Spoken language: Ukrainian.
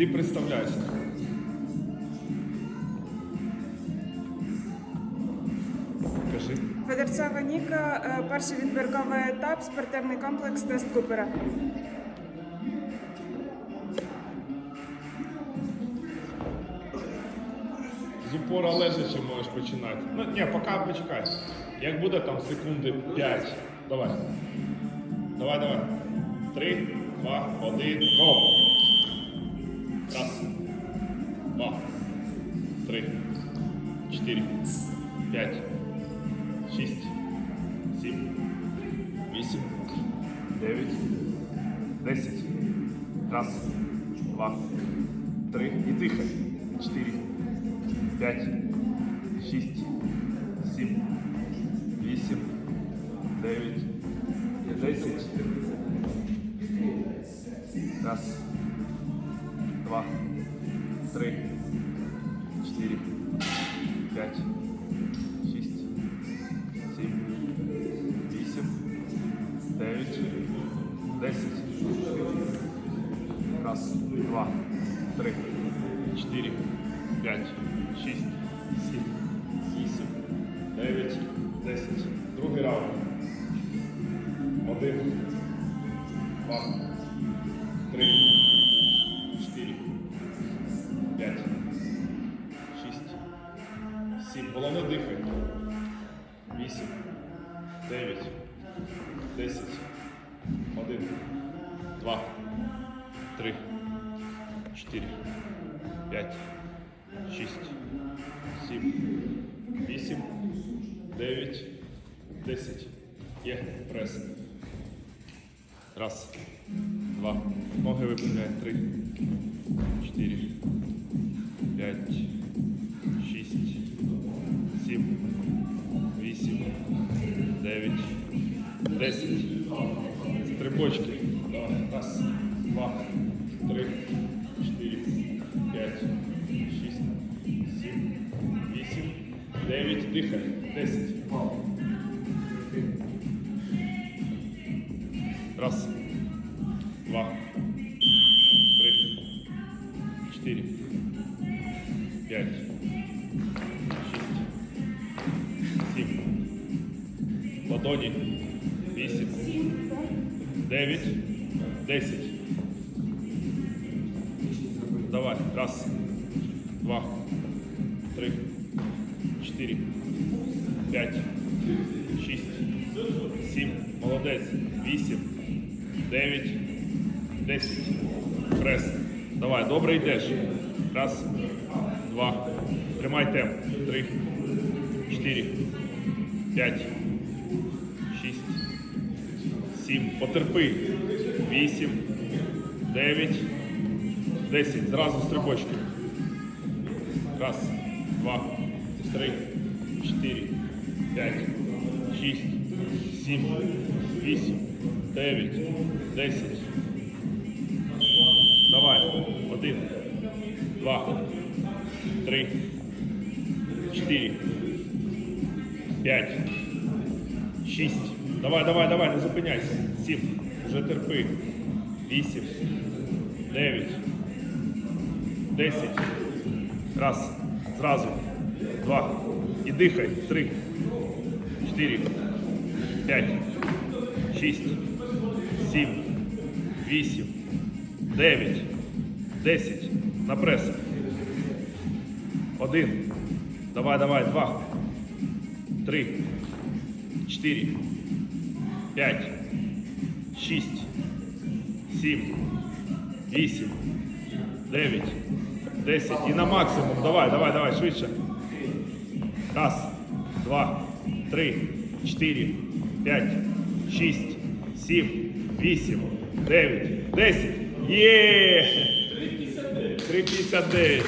Іди представляйся. Кажи. Федорцева Ніка, е, перший відбірковий етап, спортивний комплекс Тест Купера. З упора лежачи можеш починати. Ну, ні, поки почекай. Як буде там секунди 5. Давай. Давай, давай. Три, два, один, го. Раз. Два. Три. Чотири. П'ять. Шість. Сім. Вісім. Дев'ять. Десять. Раз. Два. Три. І дихай. Чотири. П'ять, шість, сім, вісім, дев'ять, десять. Раз, Два, три, чотири, п'ять, шість, сім, вісім, дев'ять, десять. Раз, два, три, чотири, п'ять, шість, сім, вісім, дев'ять, десять. Другий раунд. Один, два, три, сім. Головне дихай. Вісім, дев'ять, десять, один, два, три, чотири, п'ять, шість, сім, вісім, дев'ять, десять. Є. Прес. Раз, два. Ноги випрямляй. Три, чотири, п'ять, шість, сім, вісім, дев'ять, десять. Стрибочки. Давай. Раз, два, три, чотири, п'ять, шість, сім, вісім, дев'ять. Дихай. Десять. Раз, Ладоні. Вісім. Дев'ять. Десять. Давай. Раз, два, три, чотири, п'ять, шість, сім. Молодець. Вісім. Дев'ять. Десять. Прес. Давай, добре йдеш. Раз, два. Тримай темп. Три, чотири, п'ять, 7. Потерпи. 8, 9, 10. Зразу стрибочки. Раз, два, три, чотири, п'ять, шість, сім, вісім, дев'ять, десять. Давай. Один, два, три, чотири, п'ять, шість. Давай, давай, давай, не зупиняйся. Сім. Вже терпи. Вісім. Дев'ять. Десять. Раз. Зразу. Два. І дихай. Три. Чотири. П'ять. Шість. Сім. Вісім. Дев'ять. Десять. На прес. Один. Давай, давай. Два. Три. Чотири. П'ять. Шість. Сім. Вісім. Дев'ять. Десять. І на максимум. Давай, давай, давай, швидше. Раз, два, три, чотири, п'ять, шість, сім, вісім, дев'ять, десять. Є! 3,59.